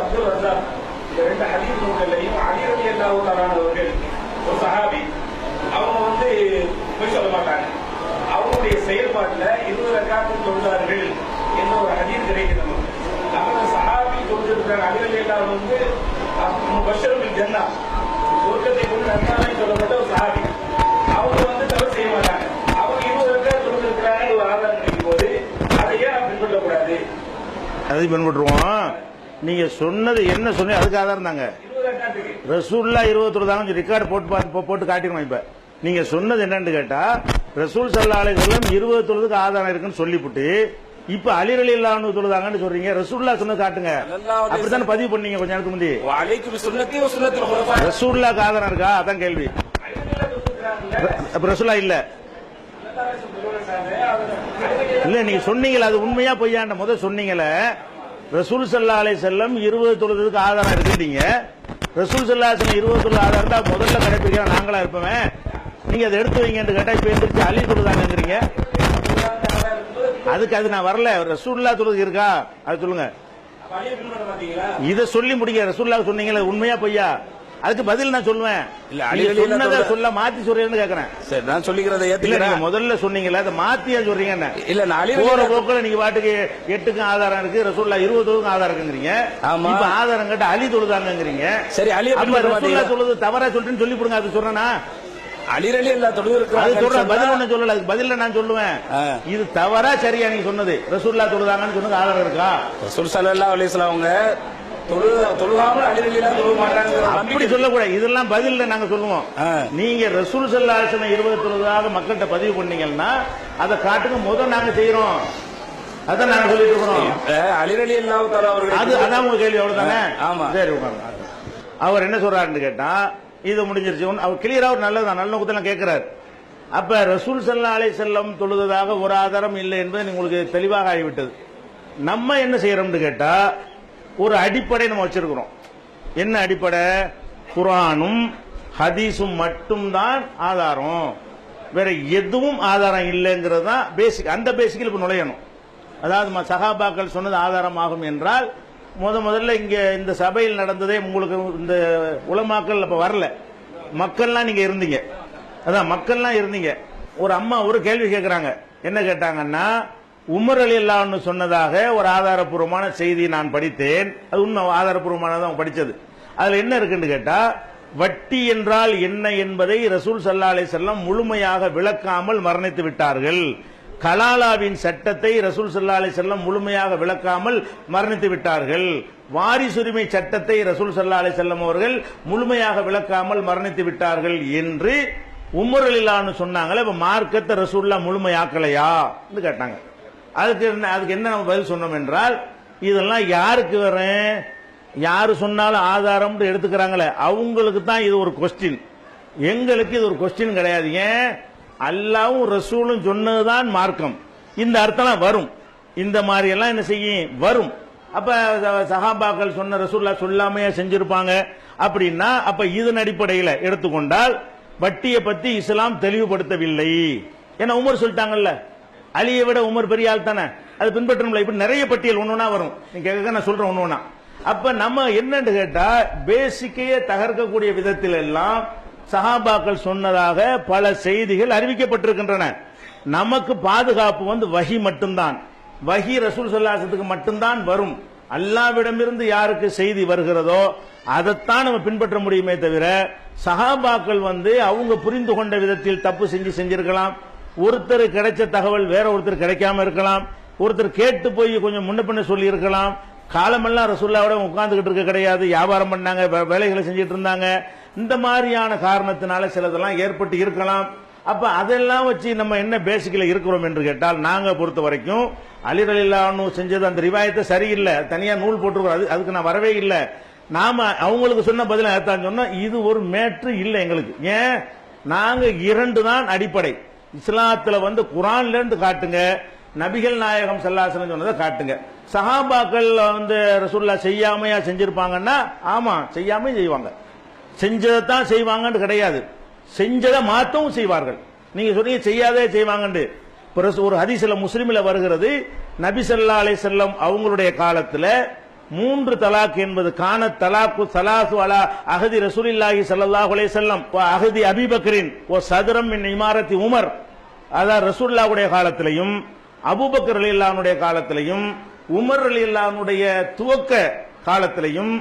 Abdul Razak. இந்த ரெண்டு ஹதீஸ் நூல்கள்லையும் அலி ரலி அல்லாஹு அவர்கள் ஒரு சஹாபி அவங்க வந்து பொய் சொல்ல மாட்டாங்க. அவங்களுடைய செயல்பாட்டுல இருபது ரக்காத்து தொழுதார்கள் என்ற ஒரு ஹதீஸ் கிடைக்குது நமக்கு அவங்க சஹாபி தொழுதிருக்கிறாங்க அலி ரலி அல்லாஹ் வந்து பஷருபில் ஜன்னா சொர்க்கத்தை கொண்டு நன்றாக சொல்லப்பட்ட ஒரு சஹாபி அவங்க வந்து தவறு செய்ய மாட்டாங்க அவங்க இருபது ரக்காத்து தொழுதிருக்கிறாங்க ஒரு ஆதாரம் கிடைக்கும் போது அதை ஏன் நாம் பின்பற்றக்கூடாது நதி பயன்பட்டுருவோம் நீங்க சொன்னது என்ன சொன்னீங்க அதுக்கு ஆதாரம் தாங்க ரசூல்லா இருபத்தொரு தாங்க ரெக்கார்டு போட்டு போட்டு காட்டிடணும் இப்ப. நீங்க சொன்னது என்னன்னு கேட்டா ரசூல் சல்லா அலைகளும் இருபது தொழுதுக்கு ஆதாரம் இருக்குன்னு சொல்லிவிட்டு இப்ப அலிரலி இல்லாமல் தொழுதாங்கன்னு சொல்றீங்க. ரசூல்லா சொன்னது காட்டுங்க. அப்படித்தானே பதிவு பண்ணீங்க கொஞ்ச நேரத்துக்கு முந்தி. ரசூல்லாக்கு ஆதாரம் இருக்கா? அதான் கேள்வி. ரசூல்லா இல்ல. இல்ல நீங்க சொன்னீங்களா அது உண்மையா பொய்யாண்ட முத சொன்னீங்களே. ரசூல் சல்லா அலை செல்லம் இருபது தொழுதுக்கு ஆதாரம் இருக்குட்டீங்க ரசூல் சல்லா செல்லம் இருபது தொழுது ஆதாரம் தான் முதல்ல கடைப்பிடிக்கிற நாங்களா இருப்போமே. நீங்க அதை எடுத்து வைங்கன்னு கேட்டா இப்ப எந்திரிச்சு அலி தொழுதாங்கிறீங்க அதுக்கு அது நான் வரல. ரசூல்லா தொழுது இருக்கா? அது சொல்லுங்க. இத சொல்லி முடிக்க ரசூல்லா சொன்னீங்களே உண்மையா பொய்யா? அதுக்கு பதில் நான் சொல்லுவேன். இல்ல, அலி அலி தொழுத- சொல்ல மாத்தி சொல்றேன்னு கேக்குறேன். சரி நான் சொல்லிக்கிறத ஏத்துக்கிறேன். முதல்ல சொன்னீங்கல்ல அதை மாத்தி ஏன் சொல்றீங்க இல்ல நான் அலி போற போக்குல நீங்க பாட்டுக்கு எட்டுக்கும் ஆதாரம் இருக்கு ரசூல்லா இருபது தொழுதுக்கும் ஆதாரம் இருக்குங்கிறீங்க. ஆமா. இப்ப ஆதாரம் கேட்டு அலி தொழுதாங்கிறீங்க சரி பின்பற்ற ரசூல்லா தொழுது தவறா சொல்லிட்டு சொல்லி கொடுங்க அது சொல்றேனா அலிரலி எல்லா தொழுது அது சொல்ற பதில் ஒண்ணு சொல்லல அதுக்கு பதில நான் சொல்லுவேன். இது தவறா சரியா நீங்க சொன்னது. ரசூல்லா தொழுதாங்கன்னு சொன்னது ஆதாரம் இருக்கா? ரசூல் ஸல்லல்லாஹு அலைஹி வஸல்லம் அவங்க அப்படி சொல்லக்கூடாது. இதெல்லாம் பதில்ல நாங்க சொல்லுவோம். நீங்க ரசூல் சல்லாசன இருபது தொழுதாக மக்கள்கிட்ட பதிவு பண்ணீங்கன்னா அதை காட்டுங்க. முதல் நாங்க செய்யறோம் அதான் நாங்க சொல்லிட்டு இருக்கிறோம். அலிரலி அல்லாஹ் தஆலா அது அவர்கள் அதான் உங்க கேள்வி. அவ்வளவுதானே? ஆமா. சரி உட்காருங்க. அவர் என்ன சொல்றாருன்னு கேட்டா இது முடிஞ்சிருச்சு. அவர் கிளியரா ஒரு நல்லதான் நல்ல நோக்கத்தெல்லாம் கேட்கிறார் அப்ப ரசூல் சல்லா அலை செல்லம் தொழுததாக ஒரு ஆதாரம் இல்லை என்பது உங்களுக்கு தெளிவாக ஆகிவிட்டது. நம்ம என்ன செய்யறோம்னு கேட்டா ஒரு அடிப்படை நம்ம வச்சிருக்கிறோம். என்ன அடிப்படை? குரானும் ஹதீஸும் மட்டும்தான் ஆதாரம். வேற எதுவும் ஆதாரம் இல்லைங்கிறது தான் பேசிக் அந்த பேசிக்கில் இப்போ நுழையணும். அதாவது ம- சகாபாக்கள் சொன்னது ஆதாரமாகும் என்றால் முத முதல்ல இங்கே இந்த சபையில் நடந்ததே உங்களுக்கு இந்த உலமாக்கள் இப்போ வரல. மக்கள்லாம் நீங்கள் இருந்தீங்க. அதான் மக்கள்லாம் இருந்தீங்க. ஒரு அம்மா ஒரு கேள்வி கேட்குறாங்க என்ன கேட்டாங்கன்னா உமர் அலி சொன்னதாக ஒரு ஆதாரப்பூர்வமான செய்தி நான் படித்தேன். அது உண்மை ஆதாரப்பூர்வமானது அவங்க படித்தது. அதில் என்ன இருக்குன்னு கேட்டால் வட்டி என்றால் என்ன என்பதை ரசூல் சல்லா அலி செல்லம் முழுமையாக விளக்காமல் மரணித்து விட்டார்கள். கலாலாவின் சட்டத்தை ரசூல் சல்லா அலி செல்லம் முழுமையாக விளக்காமல் மரணித்து விட்டார்கள். வாரிசுரிமை சட்டத்தை ரசூல் சல்லா அலி செல்லம் அவர்கள் முழுமையாக விளக்காமல் மரணித்து விட்டார்கள் என்று உமர் சொன்னாங்களே இப்ப மார்க்கத்தை ரசூல்லா முழுமையாக்கலையா? கேட்டாங்க. அதுக்கு என்ன அதுக்கு என்ன நம்ம பதில் சொன்னோம் என்றால் இதெல்லாம் யாருக்கு வரேன்? யார் சொன்னாலும் ஆதாரம் எடுத்துக்கிறாங்களே. அவங்களுக்கு தான் இது ஒரு கொஸ்டின் எங்களுக்கு இது ஒரு கொஸ்டின் கிடையாது. ஏன்? அல்லாவும் ரசூலும் சொன்னதுதான் மார்க்கம். இந்த அர்த்தம்லாம் வரும். இந்த மாதிரி எல்லாம் என்ன செய்யும்? வரும். அப்ப சஹாபாக்கள் சொன்ன ரசூல்லா சொல்லாமையே செஞ்சிருப்பாங்க. அப்படின்னா அப்ப இதன் அடிப்படையில் எடுத்துக்கொண்டால் வட்டியை பத்தி இஸ்லாம் தெளிவுபடுத்தவில்லை. ஏன்னா உமர் சொல்லிட்டாங்கல்ல அலியை விட உமர் பெரிய ஆள் தானே? அது பின்பற்றணும்ல. இப்படி நிறைய பட்டியல் ஒண்ணு வரும். நீங்க கேட்க நான் சொல்றேன் ஒண்ணு அப்ப நம்ம என்னன்னு கேட்டா பேசிக்கையே தகர்க்கக்கூடிய விதத்தில் எல்லாம் சஹாபாக்கள் சொன்னதாக பல செய்திகள் அறிவிக்கப்பட்டிருக்கின்றன. நமக்கு பாதுகாப்பு வந்து வகி மட்டும்தான். வகி ரசூல் சல்லாசத்துக்கு மட்டும்தான் வரும். அல்லாவிடமிருந்து யாருக்கு செய்தி வருகிறதோ அதைத்தான் நம்ம பின்பற்ற முடியுமே தவிர சஹாபாக்கள் வந்து அவங்க புரிந்து கொண்ட விதத்தில் தப்பு செஞ்சு செஞ்சிருக்கலாம். ஒருத்தர் கிடைச்ச தகவல் வேற ஒருத்தர் கிடைக்காம இருக்கலாம். ஒருத்தர் கேட்டு போய் கொஞ்சம் முன்ன பின்ன சொல்லி இருக்கலாம். காலமெல்லாம் ரசூல்லாவோட உட்கார்ந்துகிட்டு இருக்க கிடையாது. வியாபாரம் பண்ணாங்க வே- வேலைகளை செஞ்சுட்டு இருந்தாங்க. இந்த மாதிரியான காரணத்தினால சிலதெல்லாம் ஏற்பட்டு இருக்கலாம். அப்ப அதெல்லாம் வச்சு நம்ம என்ன பேசிக்கல இருக்கிறோம் என்று கேட்டால் நாங்க பொறுத்த வரைக்கும் அலிரலில்லான்னு செஞ்சது அந்த ரிவாயத்தை சரியில்லை. தனியா நூல் போட்டுருக்கோம். அது அதுக்கு நான் வரவே இல்லை. நாம அவங்களுக்கு சொன்ன பதில அதான் சொன்னோம். இது ஒரு மேற்று இல்லை எங்களுக்கு. ஏன்? நாங்க இரண்டு தான் அடிப்படை. இஸ்லாத்துல வந்து குரான்ல இருந்து காட்டுங்க நபிகள் நாயகம் சல்லாசனம் சொன்னதை காட்டுங்க. சஹாபாக்கள் வந்து ரசூல்லா செய்யாமையா செஞ்சிருப்பாங்கன்னா ஆமா செய்யாமையும் செய்வாங்க. செஞ்சதை தான் செய்வாங்கன்னு கிடையாது. செஞ்சதை மாத்தவும் செய்வார்கள். நீங்க சொன்னீங்க செய்யாதே செய்வாங்கன்னு ஒரு ஹதீஸ்ல முஸ்லீமில் வருகிறது நபி சல்லா அலை செல்லம் அவங்களுடைய காலத்துல மூன்று தலாக் என்பது கான தலாக்கு சலாசு அலா அகதி ரசூலில்லாஹி சல்லாஹ் அலைஹி செல்லம் அகதி அபிபக்கரின் ஓ சதுரம் என் இமாரத்தி உமர். அதான் ரசூல்லாவுடைய காலத்திலையும் அபூபக்கர் ரலியல்லாஹுடைய காலத்திலையும் உமர் ரலியல்லாஹுடைய துவக்க காலத்திலையும்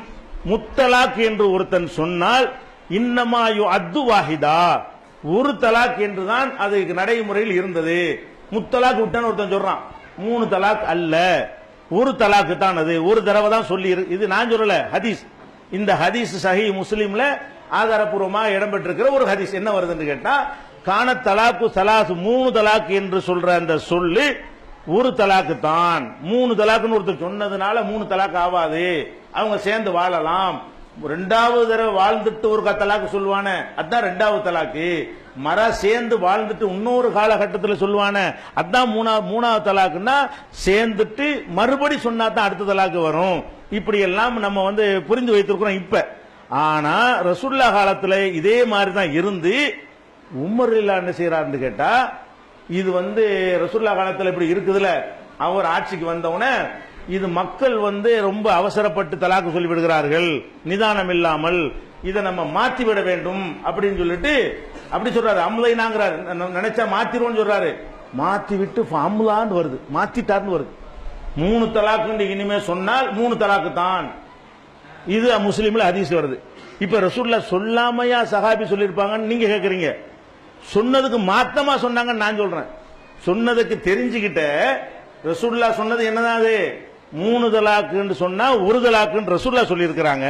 முத்தலாக் என்று ஒருத்தன் சொன்னால் இன்னமாயு அத்து வாஹிதா. ஒரு தலாக் என்றுதான் அது நடைமுறையில் இருந்தது. முத்தலாக் விட்டான்னு ஒருத்தன் சொல்றான். மூணு தலாக் அல்ல. ஒரு தலாக்கு தான் அது. ஒரு தடவை தான் சொல்லி இது நான் சொல்லல ஹதீஸ். இந்த ஹதீஸ் சஹி முஸ்லீம்ல ஆதாரப்பூர்வமா இடம்பெற்றிருக்கிற ஒரு ஹதீஸ். என்ன வருதுன்னு கேட்டா காண தலாக்கு சலாசு மூணு தலாக்கு என்று சொல்ற அந்த சொல்லு ஒரு தலாக்கு தான். மூணு தலாக்குன்னு ஒருத்தர் சொன்னதுனால மூணு தலாக்கு ஆகாது அவங்க சேர்ந்து வாழலாம். ரெண்டாவது தடவை வாழ்ந்துட்டு ஒரு தலாக்கு சொல்லுவானே அதான் ரெண்டாவது தலாக்கு. மர சேர்ந்து வாழ்ந்துட்டு இன்னொரு காலகட்டத்தில் சொல்லுவானே அதான் மூணாவது மூணாவது தலாக்குன்னா சேர்ந்துட்டு மறுபடி சொன்னா தான் அடுத்த தலாக்கு வரும். இப்படி எல்லாம் நம்ம வந்து புரிந்து வைத்திருக்கிறோம் இப்ப. ஆனா ரசுல்லா காலத்துல இதே மாதிரி தான் இருந்து உமர் இல்லா என்ன செய்யறாருன்னு கேட்டா இது வந்து ரசுல்லா காலத்துல இப்படி இருக்குதுல அவர் ஆட்சிக்கு வந்தவுடனே இது மக்கள் வந்து ரொம்ப அவசரப்பட்டு தலாக்கு சொல்லிவிடுகிறார்கள் நிதானம் இல்லாமல் இதை நம்ம மாற்றி விட வேண்டும் அப்படின்னு சொல்லிட்டு அப்படி சொல்றாரு அம்லைனாங்கிறாரு. நினைச்சா மாத்திருவோம்னு சொல்றாரு. மாத்தி விட்டு அம்லான்னு வருது. மாத்திட்டார்னு வருது. மூணு தலாக்குன்னு இனிமே சொன்னால் மூணு தலாக்கு தான். இது முஸ்லீம்ல அதிசி வருது. இப்ப ரசூல்லா சொல்லாமையா சஹாபி சொல்லியிருப்பாங்கன்னு நீங்க கேக்குறீங்க. சொன்னதுக்கு மாத்தமா சொன்னாங்கன்னு நான் சொல்றேன். சொன்னதுக்கு தெரிஞ்சுக்கிட்ட ரசூல்லா சொன்னது என்னதான் அது? மூணு தலாக்குன்னு சொன்னா ஒரு தலாக்குன்னு ரசூல்லா சொல்லியிருக்கிறாங்க.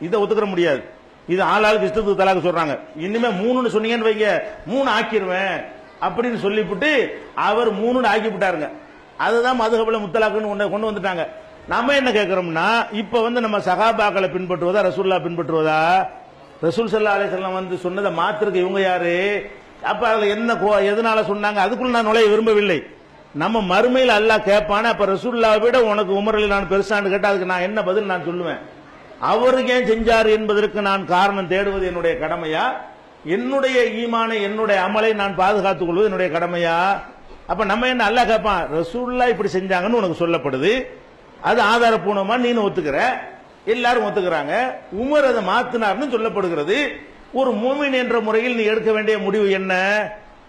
இதை ஒத்துக்கிற முடியாது. இது ஆளாளுக்கு இஷ்டத்துக்கு தலாக்கு சொல்றாங்க. இனிமே மூணுன்னு சொன்னீங்கன்னு வைங்க. மூணு ஆக்கிடுவேன் அப்படின்னு சொல்லிவிட்டு அவர் மூணுன்னு ஆக்கி விட்டாருங்க. அதுதான் மதுகபல முத்தலாக்குன்னு ஒண்ணை கொண்டு வந்துட்டாங்க. நம்ம என்ன கேட்கிறோம்னா இப்ப வந்து நம்ம சகாபாக்களை பின்பற்றுவதா ரசூல்லா பின்பற்றுவதா? ரசூல் சல்லா அலிசல்லாம் வந்து சொன்னதை மாத்திருக்க இவங்க யாரு? அப்ப அதுல என்ன கோ- எதனால சொன்னாங்க? அதுக்குள்ள நான் நுழைய விரும்பவில்லை. நம்ம மறுமையில் அல்லாஹ் கேட்பான அப்ப ரசூல்லா விட உனக்கு உமரில் நான் பெருசான்னு கேட்டா அதுக்கு நான் என்ன பதில் நான் சொல்லுவேன்? அவருக்கு ஏன் செஞ்சார் என்பதற்கு நான் காரணம் தேடுவது என்னுடைய கடமையா? என்னுடைய ஈமானை என்னுடைய அமலை நான் பாதுகாத்துக் கொள்வது என்னுடைய கடமையா? அப்ப நம்ம என்ன அல்ல கேட்பான் ரசூல்லா இப்படி செஞ்சாங்கன்னு உனக்கு சொல்லப்படுது. அது ஆதாரப்பூர்வமா நீனு ஒத்துக்கிற? எல்லாரும் ஒத்துக்கிறாங்க. உமர் அதை மாத்தினார்னு சொல்லப்படுகிறது. ஒரு மூமின் என்ற முறையில் நீ எடுக்க வேண்டிய முடிவு என்ன?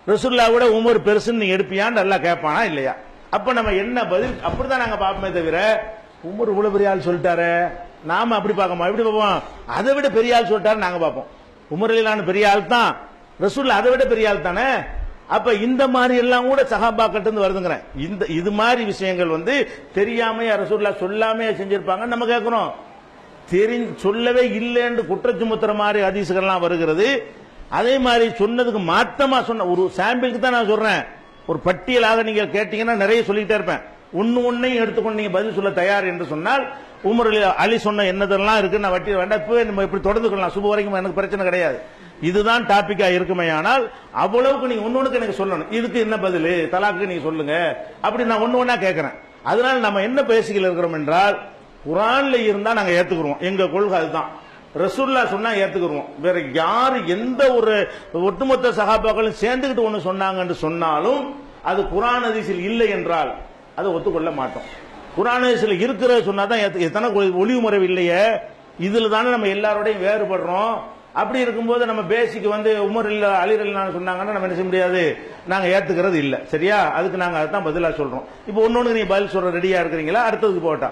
ரசூல்லா விட உமர் பெருசுன்னு நீ எடுப்பியான்னு நல்லா கேட்பானா இல்லையா? அப்ப நம்ம என்ன பதில்? அப்படிதான் நாங்க பார்ப்போமே தவிர உமர் இவ்வளவு பெரிய ஆள் சொல்லிட்டாரு. நாம அப்படி பார்க்கமா? எப்படி பார்ப்போம்? அதை விட பெரிய ஆள் சொல்லிட்டாரு நாங்க பார்ப்போம். உமரிலான பெரிய ஆள் தான். ரசூல் அதை விட பெரிய ஆள் தானே? அப்ப இந்த மாதிரி எல்லாம் கூட சகாபா கட்டுந்து வருதுங்கிறேன். இந்த இது மாதிரி விஷயங்கள் வந்து தெரியாமையா ரசூல்லா சொல்லாமையா செஞ்சிருப்பாங்க நம்ம கேட்கிறோம். தெரி சொல்லவே இல்லைன்னு குற்றம் சுமத்துற மாதிரி ஹதீசுகள்லாம் வருகிறது. அதே மாதிரி சொன்னதுக்கு மாத்தமா சொன்ன ஒரு சாம்பிளுக்கு தான் நான் சொல்றேன். ஒரு பட்டியலாக நீங்க கேட்டீங்கன்னா நிறைய சொல்லிக்கிட்டே இருப்பேன். ஒன்னு ஒன்னையும் எடுத்துக்கொண்டு நீங்க பதில் சொல்ல தயார் என்று சொன்னால் உமர் அலி- சொன்ன என்னதெல்லாம் இருக்கு நான் வட்டி வேண்டாம். இப்பவே நம்ம இப்படி தொடர்ந்து கொள்ளலாம். சுப வரைக்கும் எனக்கு பிரச்சனை கிடையாது. இதுதான் டாபிக்கா இருக்குமே ஆனால் அவ்வளவுக்கு நீங்க ஒன்னொன்னுக்கு எனக்கு சொல்லணும். இதுக்கு என்ன பதில்? தலாக்கு நீங்க சொல்லுங்க. அப்படி நான் ஒன்று ஒன்னா கேட்கிறேன். அதனால நம்ம என்ன பேசிக்கல இருக்கிறோம் என்றால் குரான்ல இருந்தா நாங்க ஏத்துக்குருவோம். எங்க கொள்கை அதுதான். ரசூல்லா சொன்னா ஏத்துக்குருவோம். வேற யாரு எந்த ஒரு ஒட்டுமொத்த சகாபாக்களும் சேர்ந்துக்கிட்டு ஒன்று சொன்னாங்கன்னு சொன்னாலும் அது குரான் அதிசயில் இல்லை என்றால் அதை ஒத்துக்கொள்ள மாட்டோம். குரானேசில் இருக்கிற சொன்னாதான் ஏத்து- எத்தனை ஒளிவு முறை இல்லையே. இதில் தானே நம்ம எல்லாரோடையும் வேறுபடுறோம். அப்படி இருக்கும்போது நம்ம பேசிக் வந்து உமர் இல்ல அலிர் சொன்னாங்கன்னா நம்ம என்ன செய்ய முடியாது? நாங்க ஏத்துக்கிறது இல்ல. சரியா? அதுக்கு நாங்க அதான் பதிலா சொல்றோம். இப்போ ஒன்னொன்னு நீ பதில் சொல்ற ரெடியா இருக்கிறீங்களா? அடுத்ததுக்கு போட்டா